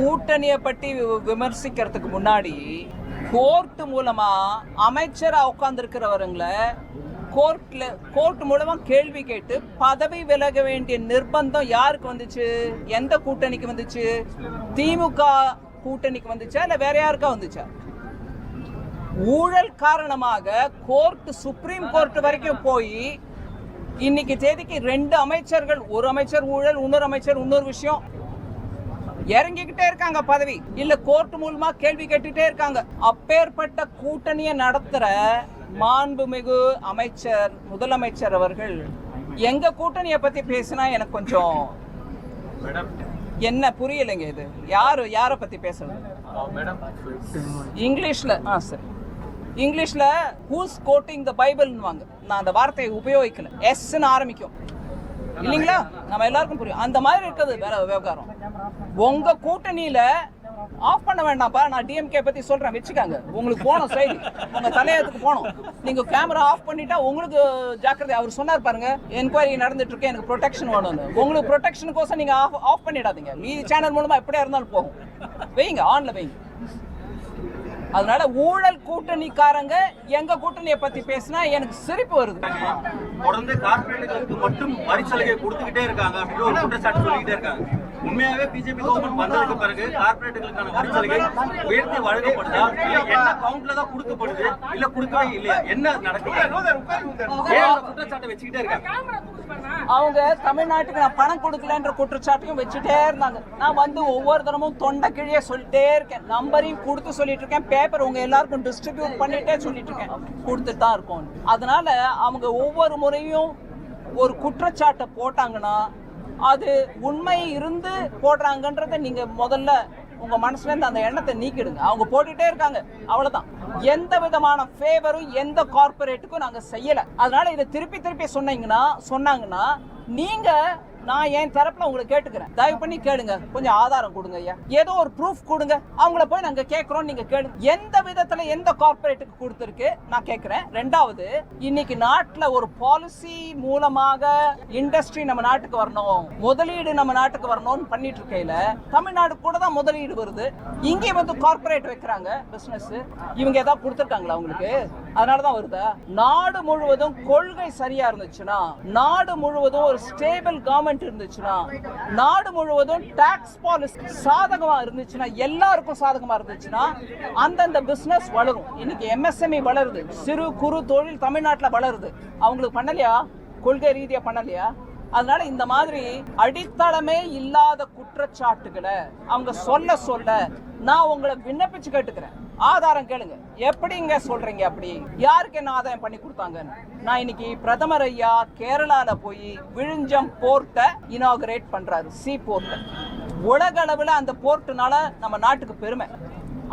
கூட்டணியை பற்றி வி- விமர்சிக்கிறதுக்கு முன்னாடி கோர்ட் மூலமா அமைச்சரா உட்காந்துருக்கிறவருங்களை கோர்ட்ல கோர்ட் மூலமா கேள்வி கேட்டு பதவி விலக வேண்டிய நிர்பந்தம் யாருக்கு வந்துச்சு? எந்த கூட்டணிக்கு வந்துச்சு? திமுக கூட்டணிக்கு வந்துச்சா? இல்ல வேற யாருக்கா வந்துச்சா? ஊழல் காரணமாக கோர்ட் சுப்ரீம் கோர்ட் வரைக்கும் போய் இன்னைக்கு தேதிக்கு ரெண்டு அமைச்சர்கள் ஒரு அமைச்சர் ஊழல் இன்னொரு அமைச்சர் இன்னொரு விஷயம். இறங்கிக்கிட்டே இருக்காங்க பதவி. இல்ல கோர்ட் மூலமா கேள்வி கேட்டுட்டே இருக்காங்க. அப்பேற்பட்ட கூட்டணியை நடத்துற மாண்புமிகு அமைச்சர் முதலமைச்சர் அவர்கள் எங்க கூட்டணியை பத்தி பேசினா எனக்கு கொஞ்சம் என்ன புரியலைங்க இது? யாரு யாரை பத்தி பேசுறது இங்கிலீஷ்ல ஆ சார். இங்கிலீஷ்ல ஹூஸ் கோட்டிங் த பைபிள்னுவாங்க நான் அந்த வார்த்தையை உபயோகிக்கல. எஸ்ன்னு ஆரம்பிக்கும். இல்லைங்களா? நம்ம எல்லாருக்கும் புரியும். அந்த மாதிரி இருக்குது வேற விவகாரம். உங்க கூட்டணியில ஆஃப் பண்ண வேண்டாம்ப்பா. நான் டிஎம்கே பத்தி சொல்றேன். வச்சுக்காங்க. உங்களுக்கு போனோம் சைடு உங்க தலையத்துக்கு போனோம். நீங்க கேமரா ஆஃப் பண்ணிட்டா உங்களுக்கு ஜாக்கிரதை. அவர் சொன்னார் பாருங்க என்கொயரி நடந்துட்டு இருக்கு. எனக்கு ப்ரொடெக்ஷன் வேணும்னு. உங்களுக்கு ப்ரொடெக்ஷனுக்கோசம் நீங்க ஆஃப் ஆஃப் பண்ணிடாதீங்க. மீதி சேனல் மூலமா எப்படியா இருந்தாலும் போகும். வைங்க ஆன்ல வைங்க. அதனால ஊழல் கூட்டணிக்காரங்க எங்க கூட்டணியை பத்தி பேசினா எனக்கு சிரிப்பு வருது. தொடர்ந்து கார்பரேட்டுகளுக்கு மட்டும் வரி சலுகை கொடுத்துக்கிட்டே இருக்காங்க அப்படின்னு ஒரு குற்றச்சாட்டு சொல்லிக்கிட்டே இருக்காங்க. உண்மையாவே பிஜேபி கவர்மெண்ட் வந்ததுக்கு பிறகு கார்பரேட்டுகளுக்கான வரி சலுகை உயர்த்தி வழங்கப்படுதா இல்ல என்ன கவுண்ட்ல தான் கொடுக்கப்படுது? இல்ல கொடுக்கவே இல்லையா? என்ன நடக்குது? குற்றச்சாட்டை வச்சுக்கிட்டே இருக்காங்க? அவங்க தமிழ்நாட்டுக்கு நான் பணம் கொடுக்கலன்ற குற்றச்சாட்டையும் வச்சுட்டே இருந்தாங்க. நான் வந்து ஒவ்வொரு தினமும் தொண்டை கிழியே சொல்லிட்டே இருக்கேன். நம்பரையும் கொடுத்து சொல்லிட்டு இருக்கேன். பேப்பர் உங்க எல்லாருக்கும் டிஸ்ட்ரிபியூட் பண்ணிட்டே சொல்லிட்டு இருக்கேன். கொடுத்துட்டு தான் இருக்கோம். அதனால அவங்க ஒவ்வொரு முறையும் ஒரு குற்றச்சாட்டை போட்டாங்கன்னா அது உண்மை இருந்து போடுறாங்கன்றத நீங்க முதல்ல உங்க மனசுலேருந்து அந்த எண்ணத்தை நீக்கிடுங்க. அவங்க போட்டுட்டே இருக்காங்க. அவ்வளவுதான். எந்த விதமான ஃபேவரும் எந்த கார்பரேட்டுக்கும் நாங்க செய்யல. அதனால இதை திருப்பி திருப்பி சொன்னீங்கன்னா சொன்னாங்கன்னா நீங்க நான் என் தரப்புல உங்களை கேட்டுக்கிறேன். தயவு பண்ணி கேளுங்க. கொஞ்சம் ஆதாரம் கொடுங்க ஐயா. ஏதோ ஒரு ப்ரூஃப் கொடுங்க. அவங்கள போய் நாங்க கேட்கறோம் நீங்க கேளுங்க எந்த விதத்துல எந்த கார்பரேட்டுக்கு கொடுத்துருக்கு நான் கேட்கிறேன் ரெண்டாவது இன்னைக்கு நாட்டுல ஒரு பாலிசி மூலமாக இண்டஸ்ட்ரி நம்ம நாட்டுக்கு வரணும். முதலீடு நம்ம நாட்டுக்கு வரணும்னு பண்ணிட்டு இருக்கையில தமிழ்நாடு கூட தான் முதலீடு வருது. இங்கே வந்து கார்பரேட் வைக்கிறாங்க பிசினஸ் இவங்க ஏதாவது கொடுத்துருக்காங்களா அவங்களுக்கு அதனாலதான் வருதா. நாடு முழுவதும் கொள்கை சரியா இருந்துச்சுன்னா நாடு முழுவதும் ஒரு ஸ்டேபிள் கவர்மெண்ட் இருந்துச்சுன்னா நாடு முழுவதும் டாக்ஸ் பாலிசி சாதகமா இருந்துச்சுன்னா எல்லாருக்கும் சாதகமா இருந்துச்சுன்னா அந்தந்த பிசினஸ் வளரும். இன்னைக்கு எம்எஸ்எம்இ வளருது. சிறு குறு தொழில் தமிழ்நாட்டில் வளருது. அவங்களுக்கு பண்ணலையா? கொள்கை ரீதியா பண்ணலையா? அதனால இந்த மாதிரி அடித்தளமே இல்லாத குற்றச்சாட்டுகளை அவங்க சொல்ல சொல்ல நான் உங்களை விண்ணப்பிச்சு கேட்டுக்கிறேன். ஆதாரம் கேளுங்க. எப்படிங்க சொல்றீங்க அப்படி? யாருக்கு என்ன ஆதாயம் பண்ணி கொடுத்தாங்கன்னு? நான் இன்னைக்கு பிரதமர் ஐயா கேரளால போய் விழிஞ்சம் போர்ட்டை இனாகரேட் பண்றாரு. சி போர்ட்டை. உலக அளவில் அந்த போர்ட்டுனால நம்ம நாட்டுக்கு பெருமை.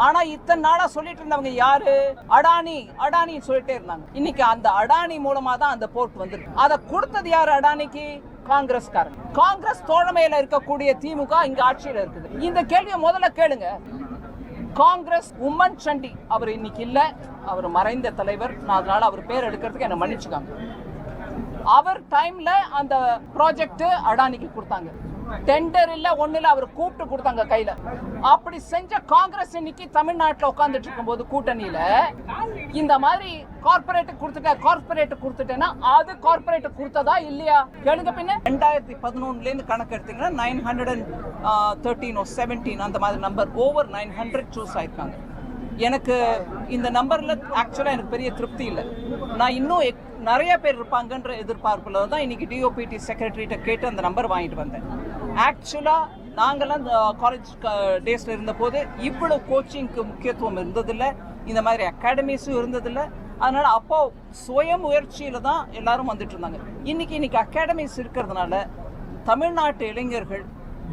ஆனா இத்தனை நாளா சொல்லிட்டு இருந்தவங்க யாரு? அடானி. அடானி சொல்லிட்டே இருந்தாங்க. இன்னைக்கு அந்த அடானி மூலமா தான் அந்த போர்ட் வந்திருக்கு. அதை கொடுத்தது யாரு அடானிக்கு? காங்கிரஸ்காரங்க காங்கிரஸ் தோழமையில இருக்கக்கூடிய திமுக இங்க ஆட்சியில இருக்குது. இந்த கேள்வியை முதல்ல கேளுங்க. காங்கிரஸ் உம்மன் சண்டி. அவர் இன்னைக்கு இல்ல. அவர் மறைந்த தலைவர். நான் அதனால அவர் பேர் எடுக்கிறதுக்கு என்ன மன்னிச்சுக்காங்க. அவர் டைம்ல அந்த ப்ராஜெக்ட் அடானிக்கு கொடுத்தாங்க. டெண்டர் இல்ல ஒண்ணு இல்ல அவர் கூப்பிட்டு கொடுத்தாங்க கையில. அப்படி செஞ்ச காங்கிரஸ் இன்னைக்கு தமிழ்நாட்டுல உட்கார்ந்துட்டு இருக்கும்போது கூட்டணியில இந்த மாதிரி கார்பரேட் கொடுத்துட்ட கார்பரேட் கொடுத்துட்டேன்னா அது கார்பரேட் கொடுத்ததா இல்லையா? கேளுங்க பின்ன. ரெண்டாயிரத்தி பதினொன்னுல இருந்து கணக்கு எடுத்தீங்கன்னா nine hundred and thirteen seventeen அந்த மாதிரி number over nine hundred choose ஆயிருக்காங்க. எனக்கு இந்த நம்பர்ல ஆக்சுவலா எனக்கு பெரிய திருப்தி இல்லை. நான் இன்னும் எக்- நிறைய பேர் இருப்பாங்கன்ற எதிர்பார்ப்புல தான் இன்னைக்கு டிஓபிடி செக்ரட்டரிட்ட கேட்டு அந்த நம்பர் வாங்கிட்டு வந்தேன். ஆக்சுவலாக நாங்கள்லாம் இந்த காலேஜ் டேஸில் இருந்தபோது இவ்வளோ கோச்சிங்க்கு முக்கியத்துவம் இருந்ததில்லை. இந்த மாதிரி அகாடமிஸும் இருந்ததில்லை. அதனால் அப்போ சுய முயற்சியில் தான் எல்லாரும் வந்துட்டு இருந்தாங்க. இன்றைக்கி இன்னைக்கு அகாடமிஸ் இருக்கிறதுனால தமிழ்நாட்டு இளைஞர்கள்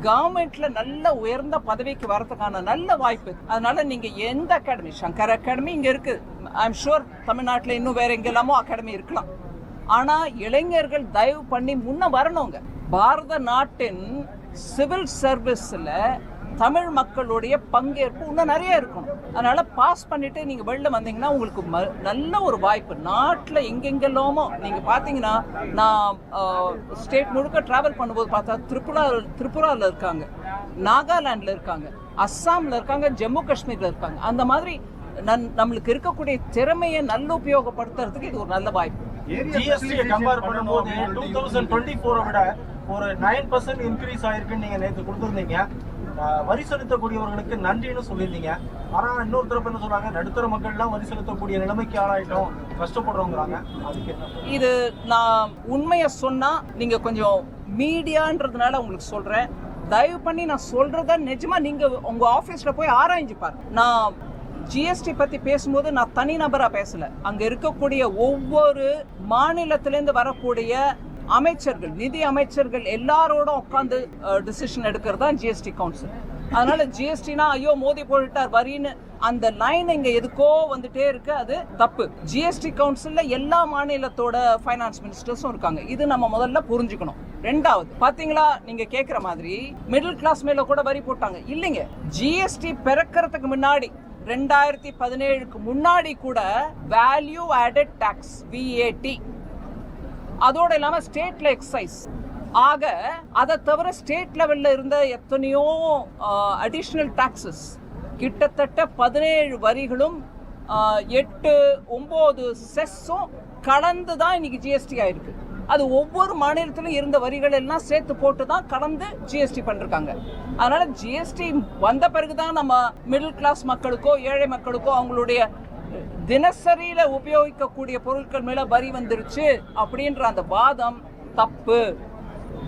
கவர்மெண்ட்ல நல்ல உயர்ந்த பதவிக்கு வரதுக்கான நல்ல வாய்ப்பு. அதனால் அதனால நீங்க எந்த அகாடமி சங்கர் அகாடமி இங்க இருக்கு. ஐம் ஷுர் தமிழ்நாட்டில் இன்னும் வேற எங்கெல்லாமோ அகாடமி இருக்கலாம். ஆனா இளைஞர்கள் தயவு பண்ணி முன்ன வரணுங்க. பாரத நாட்டின் சிவில் சர்வீஸில் தமிழ் மக்களுடைய பங்கேற்பு இன்னும் நிறைய இருக்கும். அதனால் பாஸ் பண்ணிவிட்டு நீங்கள் வெளில வந்தீங்கன்னா உங்களுக்கு ம- நல்ல ஒரு வாய்ப்பு. நாட்டில் எங்கெங்கெல்லாமோ நீங்கள் பார்த்தீங்கன்னா நான் ஸ்டேட் முழுக்க ட்ராவல் பண்ணும்போது பார்த்தா திரிபுரா திரிபுராவில் இருக்காங்க. நாகாலாண்டில் இருக்காங்க. அஸ்ஸாம்ல இருக்காங்க ஜம்மு காஷ்மீரில் இருக்காங்க. அந்த மாதிரி நன் நம்மளுக்கு இருக்கக்கூடிய திறமையை நல்ல உபயோகப்படுத்துறதுக்கு இது ஒரு நல்ல வாய்ப்பு. ஜிஎஸ்டியை கம்பேர் பண்ணும்போது டூ தௌசண்ட் டுவெண்ட்டி ஃபோரை விட ஒரு நைன் பர்சன்ட் இன்க்ரீஸ் ஆயிருக்குன்னு நீங்க நேற்று கொடுத்துருந்தீங்க. வரி செலுத்தக்கூடியவர்களுக்கு நன்றின்னு சொல்லியிருந்தீங்க. ஆனால் இன்னொரு தரப்பு என்ன சொல்றாங்க? நடுத்தர மக்கள்லாம் வரி செலுத்தக்கூடிய நிலைமைக்கு ஆளாயிட்டோம் கஷ்டப்படுறோங்கிறாங்க. அதுக்கு இது நான் உண்மையை சொன்னா நீங்க கொஞ்சம் மீடியான்றதுனால உங்களுக்கு சொல்றேன். தயவு பண்ணி நான் சொல்றத நிஜமா நீங்க உங்க ஆபீஸ்ல போய் ஆராய்ஞ்சு பாருங்க. நான் ஜிஎஸ்டி பத்தி பேசும்போது நான் தனி நபரா பேசல. அங்க இருக்கக்கூடிய ஒவ்வொரு மாநிலத்திலேருந்து வரக்கூடிய அமைச்சர்கள் நிதி அமைச்சர்கள் எல்லாரோட உட்காந்து டிசிஷன் எடுக்கிறது தான் ஜிஎஸ்டி கவுன்சில் அதனால ஜிஎஸ்டினா ஐயோ மோதி போட்டுட்டார் வரின்னு. அந்த லைன் இங்க எதுக்கோ வந்துட்டே இருக்கு அது தப்பு. ஜிஎஸ்டி கவுன்சில்ல எல்லா மாநிலத்தோட ஃபைனான்ஸ் மினிஸ்டர்ஸும் இருக்காங்க. இது நம்ம முதல்ல புரிஞ்சுக்கணும். ரெண்டாவது பாத்தீங்களா நீங்க கேக்குற மாதிரி மிடில் கிளாஸ் மேல கூட வரி போட்டாங்க. இல்லைங்க ஜிஎஸ்டி பிறக்கிறதுக்கு முன்னாடி ரெண்டாயிரத்தி பதினேழுக்கு முன்னாடி கூட வேல்யூ ஆடட் டாக்ஸ் விஏடி அதோடு இல்லாமல் ஸ்டேட்ல எக்ஸசைஸ் ஆக அதை தவிர ஸ்டேட் லெவலில் இருந்த எத்தனையோ அடிஷ்னல் டாக்ஸஸ் கிட்டத்தட்ட பதினேழு வரிகளும் எட்டு ஒம்பது செஸ்ஸும் கலந்து தான் இன்னைக்கு ஜிஎஸ்டி ஆயிருக்கு. அது ஒவ்வொரு மாநிலத்திலும் இருந்த வரிகள் எல்லாம் சேர்த்து போட்டு தான் கலந்து ஜிஎஸ்டி பண்ணிருக்காங்க. அதனால ஜிஎஸ்டி வந்த பிறகு தான் நம்ம மிடில் கிளாஸ் மக்களுக்கோ ஏழை மக்களுக்கோ அவங்களுடைய தினசரியில் உபயோகிக்கக்கூடிய பொருட்கள் மேலே வரி வந்துருச்சு அப்படின்ற அந்த வாதம் தப்பு.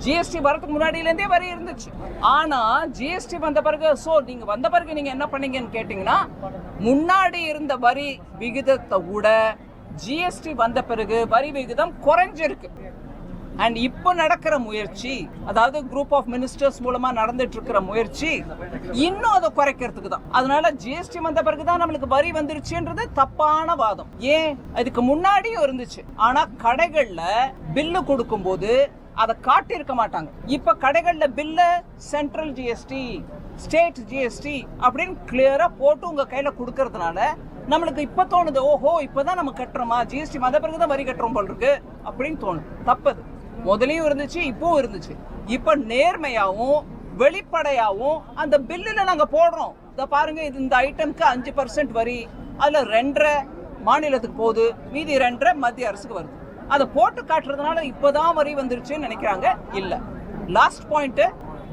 ஜிஎஸ்டி வரதுக்கு முன்னாடியிலேருந்தே வரி இருந்துச்சு. ஆனால் ஜிஎஸ்டி வந்த பிறகு ஸோ நீங்கள் வந்த பிறகு நீங்கள் என்ன பண்ணீங்கன்னு கேட்டிங்கன்னா முன்னாடி இருந்த வரி விகிதத்தை விட ஜிஎஸ்டி வந்த பிறகு வரி விகிதம் குறைஞ்சிருக்கு. அண்ட் இப்போ நடக்கிற முயற்சி அதாவது குரூப் ஆஃப் மினிஸ்டர்ஸ் மூலமா நடந்துட்டு இருக்கிற முயற்சி இன்னும் அதை குறைக்கிறதுக்கு தான். அதனால ஜிஎஸ்டி வந்த பிறகு தான் நம்மளுக்கு வரி வந்துருச்சுன்றது தப்பான வாதம். ஏன்? அதுக்கு முன்னாடியும் இருந்துச்சு. ஆனா கடைகள்ல பில்லு கொடுக்கும்போது அதை காட்டியிருக்க மாட்டாங்க. இப்போ கடைகளில் பில்லை சென்ட்ரல் ஜிஎஸ்டி ஸ்டேட் ஜிஎஸ்டி அப்படின்னு கிளியராக போட்டு உங்கள் கையில் கொடுக்கறதுனால நம்மளுக்கு இப்போ தோணுது ஓஹோ இப்போ தான் நம்ம கட்டுறோமா? ஜிஎஸ்டி மந்த பிறகு தான் வரி கட்டுறோம் போல் இருக்கு அப்படின்னு தோணுது. தப்பது முதலையும் இருந்துச்சு இப்போவும் இருந்துச்சு. இப்போ நேர்மையாகவும் வெளிப்படையாகவும் அந்த பில்லில் நாங்கள் போடுறோம். இதை பாருங்க இது இந்த ஐட்டம்க்கு அஞ்சு பர்சன்ட் வரி. அதில் ரெண்டரை மாநிலத்துக்கு போகுது. மீதி ரெண்டரை மத்திய அரசுக்கு வருது. அதை போட்டு காட்டுறதுனால இப்பதான் வரி வந்துருச்சுன்னு நினைக்கிறாங்க? இல்லை. லாஸ்ட் பாயிண்ட்டு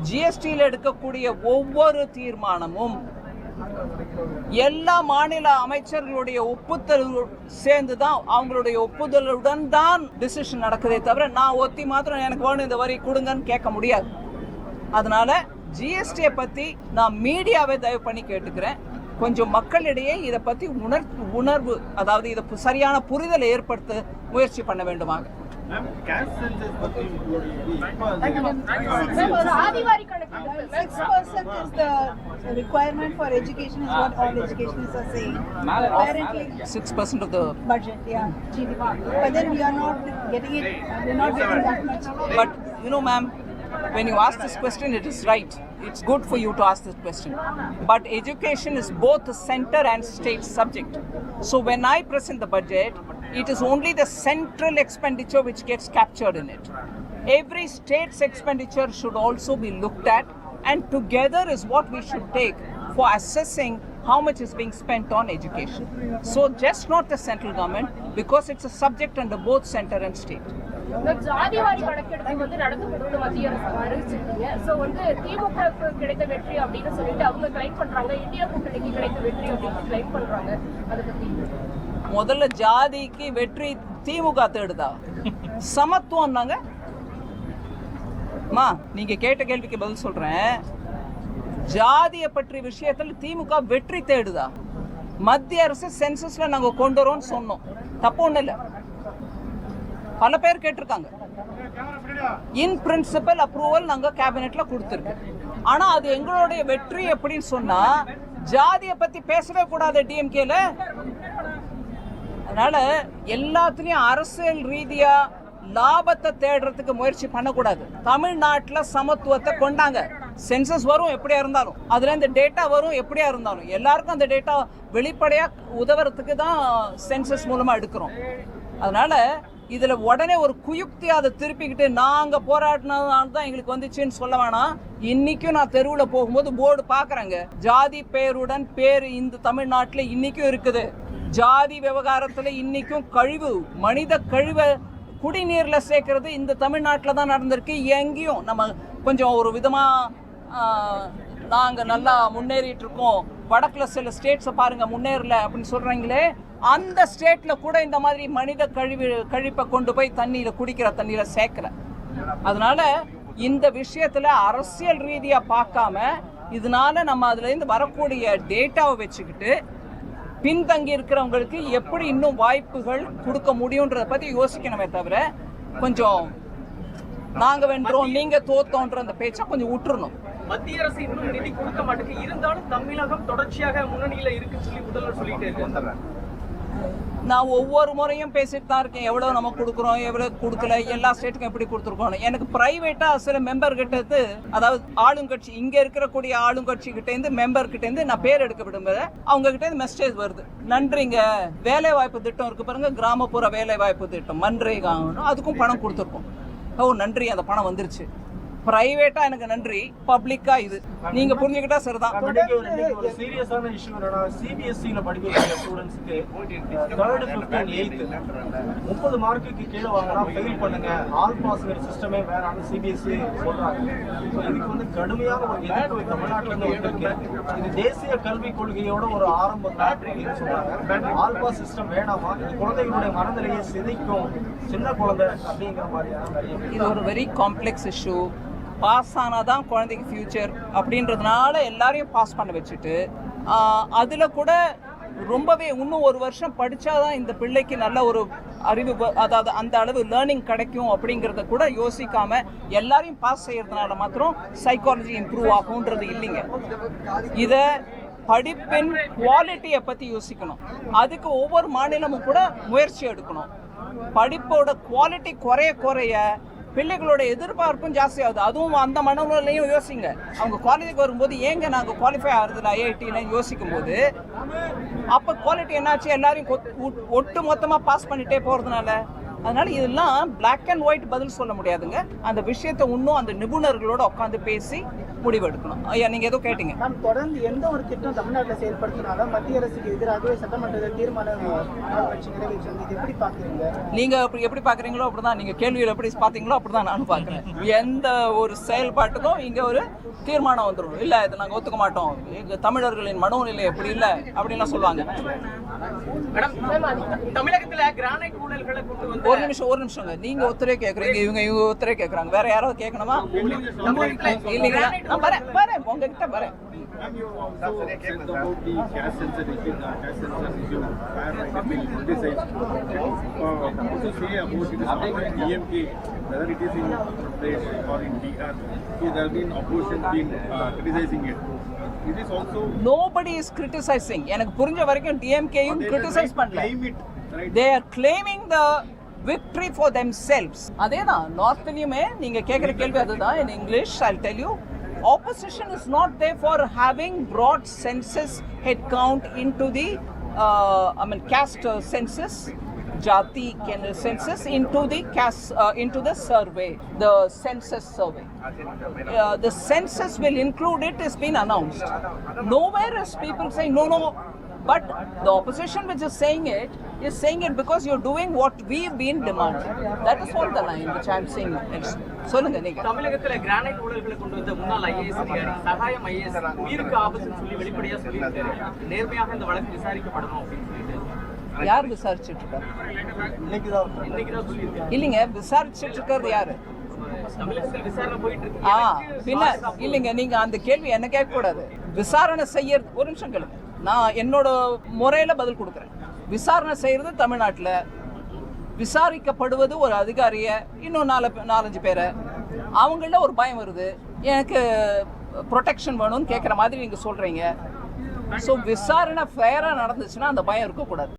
ஜிஎஸ்டியில் எடுக்கக்கூடிய ஒவ்வொரு தீர்மானமும் எல்லா மாநில அமைச்சர்களுடைய ஒப்புதல் சேர்ந்து தான் அவங்களுடைய ஒப்புதலுடன் தான் டிசிஷன் நடக்குதே தவிர நான் ஒத்தி மாத்திரம் எனக்கு வேணும் இந்த வரி கொடுங்கன்னு கேட்க முடியாது. அதனால ஜிஎஸ்டியை பற்றி நான் மீடியாவை தயவு பண்ணி கேட்டுக்கிறேன். கொஞ்சம் மக்களிடையே இதை பற்றி உணர் உணர்வு அதாவது இதை சரியான புரிதலை ஏற்படுத்த முயற்சி பண்ண வேண்டுமாக Six percent is the requirement for education, is what all educationists are saying. Six percent of the budget, yeah, GDP. But then we are not getting it. We're not getting that much. But you know, ma'am, when you ask this question, it is right. It's good for you to ask this question. But education is both a center and state subject. So when I present the budget, it is only the central expenditure which gets captured in it. Every state's expenditure should also be looked at, and together is what we should take for assessing how much is being spent on education. So just not the central government, because it's a subject under both center and state. இந்த ஜாதிவாரி கணக்கெடுப்பு வந்து நடத்தப்படும்னு மத்திய அரசு அறிவிச்சிருக்கீங்க so வந்து திமுகவுக்கு கிடைத்த வெற்றி அப்படின்னு சொல்லிட்டு அவங்க கிளைம் பண்றாங்க இந்தியா கூட்டணிக்கு கிடைத்த வெற்றி அப்படின்னு கிளைம் பண்றாங்க அதை பத்தி முதல்ல ஜாதிக்கு வெற்றி திமுக தேடுதா? சமத்துவம்னாங்க மா நீங்க கேட்ட கேள்விக்கு பதில் சொல்றேன். ஜாதியை பற்றி விஷயத்தில் திமுக வெற்றி தேடுதா? மத்திய அரசு சென்சஸ்ல நாங்க கொண்டு வரோம்னு சொன்னோம். தப்பு ஒண்ணு இல்ல. பல பேர் கேட்டிருக்காங்க. இன் பிரின்சிபல் அப்ரூவல் நாங்க கேபினெட்ல கொடுத்துருக்கு. ஆனா அது எங்களுடைய வெற்றி எப்படின்னு சொன்னா ஜாதியை பத்தி பேசவே கூடாது டிஎம்கேல அதனால எல்லாத்துலேயும் அரசியல் ரீதியாக லாபத்தை தேடுறதுக்கு முயற்சி பண்ணக்கூடாது. தமிழ்நாட்டில் சமத்துவத்தை கொண்டாங்க. சென்சஸ் வரும் எப்படியா இருந்தாலும். அதில் இந்த டேட்டா வரும் எப்படியா இருந்தாலும். எல்லாருக்கும் அந்த டேட்டா வெளிப்படையாக உதவுறதுக்கு தான் சென்சஸ் மூலமாக எடுக்கிறோம். அதனால இதில் உடனே ஒரு குயுக்தி அதை திருப்பிக்கிட்டு நாங்கள் போராடினதுனால தான் எங்களுக்கு வந்துச்சுன்னு சொல்ல வேணாம். இன்னைக்கும் நான் தெருவில் போகும்போது போர்டு பார்க்குறேங்க. ஜாதி பேருடன் பேர் இந்த தமிழ்நாட்டில் இன்னைக்கும் இருக்குது. ஜாதி விவகாரத்தில் இன்றைக்கும் கழிவு மனித கழிவை குடிநீரில் சேர்க்கறது இந்த தமிழ்நாட்டில் தான் நடந்திருக்கு. எங்கேயும் நம்ம கொஞ்சம் ஒரு விதமாக நாங்கள் நல்லா முன்னேறிட்டு இருக்கோம். சில ஸ்டேட்ஸை பாருங்கள் முன்னேறல அப்படின்னு சொல்கிறீங்களே அந்த ஸ்டேட்டில் கூட இந்த மாதிரி மனித கழிவு கழிப்பை கொண்டு போய் தண்ணியில் குடிக்கிற தண்ணியில் சேர்க்கல. அதனால் இந்த விஷயத்தில் அரசியல் ரீதியாக பார்க்காம இதனால நம்ம அதுலேருந்து வரக்கூடிய டேட்டாவை வச்சுக்கிட்டு பின்தங்கி இருக்கிறவங்களுக்கு எப்படி இன்னும் வாய்ப்புகள் கொடுக்க முடியுன்றத பத்தி யோசிக்கணுமே தவிர கொஞ்சம் நாங்க வென்றோம் நீங்க தோத்தோன்ற அந்த பேச்சை கொஞ்சம் விட்டுறணும். மத்திய அரசு இன்னும் நிதி கொடுக்க மாட்டேங்குது இருந்தாலும் தமிழகம் தொடர்ச்சியாக முன்னணியில இருக்குன்னு சொல்லி முதல்வர் சொல்லிட்டே இருக்காரு. நான் ஒவ்வொரு முறையும் பேசிட்டு தான் இருக்கேன். எவ்வளோ நம்ம கொடுக்குறோம் எவ்வளோ கொடுக்கல எல்லா ஸ்டேட்டுக்கும் எப்படி கொடுத்துருக்கோம் எனக்கு ப்ரைவேட்டாக சில மெம்பர் கிட்டது அதாவது ஆளுங்கட்சி இங்கே இருக்கக்கூடிய ஆளுங்கட்சி கிட்டேருந்து மெம்பர் கிட்டேருந்து நான் பேர் எடுக்க விடும்போது அவங்க கிட்டேருந்து மெசேஜ் வருது. நன்றிங்க. வேலை வாய்ப்பு திட்டம் இருக்கு பாருங்க. கிராமப்புற வேலை வாய்ப்பு திட்டம் மன்ரேகா அதுக்கும் பணம் கொடுத்துருக்கோம். ஓ நன்றி. அந்த பணம் வந்துருச்சு. ப்ரைவேட்டா எனக்கு நன்றி. பப்ளிக்கா இது. நீங்க புரிஞ்சுக்கிட்டா சரிதான். சீரியஸான இஷ்யூ என்னன்னா சிபிஎஸ்சியில படிக்கக்கூடிய ஸ்டூடெண்ட்ஸ்க்கு தேர்ட் எயித்து முப்பது மார்க்குக்கு கீழே வாங்கினா ஃபெயில் பண்ணுங்க. ஆல் பாஸ்ங்கிற சிஸ்டமே வேணாம்னு சிபிஎஸ்சி சொல்றாங்க. இதுக்கு வந்து கடுமையான ஒரு எதிர்ப்பு தமிழ்நாட்டில் இருந்து வந்திருக்கு. இது தேசிய கல்விக் கொள்கையோட ஒரு ஆரம்பம் தான் சொல்றாங்க. ஆல் பாஸ் சிஸ்டம் வேணாமா? இது குழந்தைகளுடைய மனநிலையை சிதைக்கும். சின்ன குழந்தை அப்படிங்கிற மாதிரியான இது ஒரு வெரி காம்ப்ளெக்ஸ் இஷ்யூ பாஸ் ஆனால் தான் குழந்தைக்கு ஃபியூச்சர் அப்படின்றதுனால எல்லாரையும் பாஸ் பண்ண வச்சுட்டு அதில் கூட ரொம்பவே இன்னும் ஒரு வருஷம் படிச்சாதான் இந்த பிள்ளைக்கு நல்ல ஒரு அறிவு அதாவது அந்த அளவு லேர்னிங் கிடைக்கும் அப்படிங்கிறத கூட யோசிக்காம எல்லாரையும் பாஸ் செய்கிறதுனால மாத்திரம் சைக்காலஜி இம்ப்ரூவ் ஆகுன்றது இல்லைங்க. இதை படிப்பின் குவாலிட்டியை பற்றி யோசிக்கணும். அதுக்கு ஒவ்வொரு மாநிலமும் கூட முயற்சி எடுக்கணும். படிப்போட குவாலிட்டி குறைய குறைய பிள்ளைகளோட எதிர்பார்ப்பும் ஜாஸ்தியாகுது. அதுவும் அந்த மனநிலையும் யோசிங்க. அவங்க காலேஜுக்கு வரும்போது ஏங்க நாங்கள் குவாலிஃபை ஆகுறதுல ஐஐடின்னு யோசிக்கும் போது அப்போ குவாலிட்டி என்னாச்சு? எல்லாரையும் கொத்- ஒட்டு மொத்தமாக பாஸ் பண்ணிட்டே போகிறதுனால அதனால இதெல்லாம் பிளாக் அண்ட் ஒயிட் பதில் சொல்ல முடியாதுங்க. அந்த விஷயத்தை இன்னும் அந்த நிபுணர்களோட உட்காந்து பேசி முடிவெடுக்கணும். ஐயா நீங்கள் ஏதோ கேட்டீங்க. மேம் தொடர்ந்து எந்த ஒரு திட்டம் தமிழ்நாட்டில் செயல்படுத்தினாலும் மத்திய அரசுக்கு எதிராகவே சட்டமன்றத்தில் தீர்மானம் ஆளுங்கட்சி நிறைவேற்றி வந்து இது எப்படி பார்க்குறீங்க நீங்க அப்படி எப்படி பாக்குறீங்களோ அப்படிதான். நீங்க கேள்வியில் எப்படி பாத்தீங்களோ அப்படிதான் நானும் பாக்குறேன். எந்த ஒரு செயல்பாட்டுக்கும் இங்க ஒரு தீர்மானம் வந்துடும் இல்ல இதை நாங்க ஒத்துக்க மாட்டோம். எங்க தமிழர்களின் மனோநிலை எப்படி இல்ல அப்படின்லாம் சொல்லுவாங்க. மேடம் தமிழகத்துல கிரானைட் ஊழல்களை கொண்டு வந்து ஒரு நிமிஷம் ஒரு நிமிஷங்க. நீங்க ஒருத்தரே கேக்குறீங்க இவங்க இவங்க ஒருத்தரே கேக்குறாங்க. வேற யாராவது கேட்கணுமா இல்லைங்களா? நான் வரேன் வரேன் உங்ககிட்ட வரேன். Uh, it is not in DMK, whether it is in Uttar Pradesh or in Bihar, so there have been opposition been uh, criticizing it. It is also nobody is criticising எனக்கு புரிஞ்ச வரைக்கும் டிஎம்கேயும் கிரிட்டிசைஸ் பண்ணல? They are claiming the victory for themselves அதே தான் நார்த்லயுமே நீங்க கேட்குற கேள்வி அதுதான் in English I tell you opposition is not there for having brought census headcount into the uh, I mean caste uh, census jati census into the caste uh, into the survey the census survey. Uh, the census will include it has been announced. Nowhere is people saying no no but the opposition which is saying it is saying it because you're doing what we've been demanding. That is all the line which I'm saying. சொல்லுங்க நீங்க. தமிழகத்துல granite ஊழல்களை கொண்டு வந்த முன்னாள் IAS அதிகாரி சகாயம் IAS உயிருக்கு ஆபத்துன்னு சொல்லி வெளிப்படையா சொல்லியிருக்காரு. நேர்மையாக இந்த வழக்கு விசாரிக்கப்படணும் அப்படின்னு சொல்லிட்டு. யார் விசாரிச்சுட்டு இருக்காரு இல்லைங்க விசாரிச்சுட்டு இருக்கிறது யாரு ஆ பின்ன இல்லைங்க நீங்க அந்த கேள்வி என்ன கேட்க கூடாது. விசாரணை செய்யறது ஒரு நிமிஷம் கேளுங்க. நான் என்னோட முறையில் பதில் கொடுக்குறேன். விசாரணை செய்கிறது தமிழ்நாட்டில். விசாரிக்கப்படுவது ஒரு அதிகாரியை இன்னும் நாலு நாலஞ்சு பேரை. அவங்கள ஒரு பயம் வருது. எனக்கு ப்ரொடெக்ஷன் வேணும்னு கேட்குற மாதிரி நீங்கள் சொல்கிறீங்க ஸோ விசாரணை ஃபேராக நடந்துச்சுன்னா அந்த பயம் இருக்கக்கூடாது.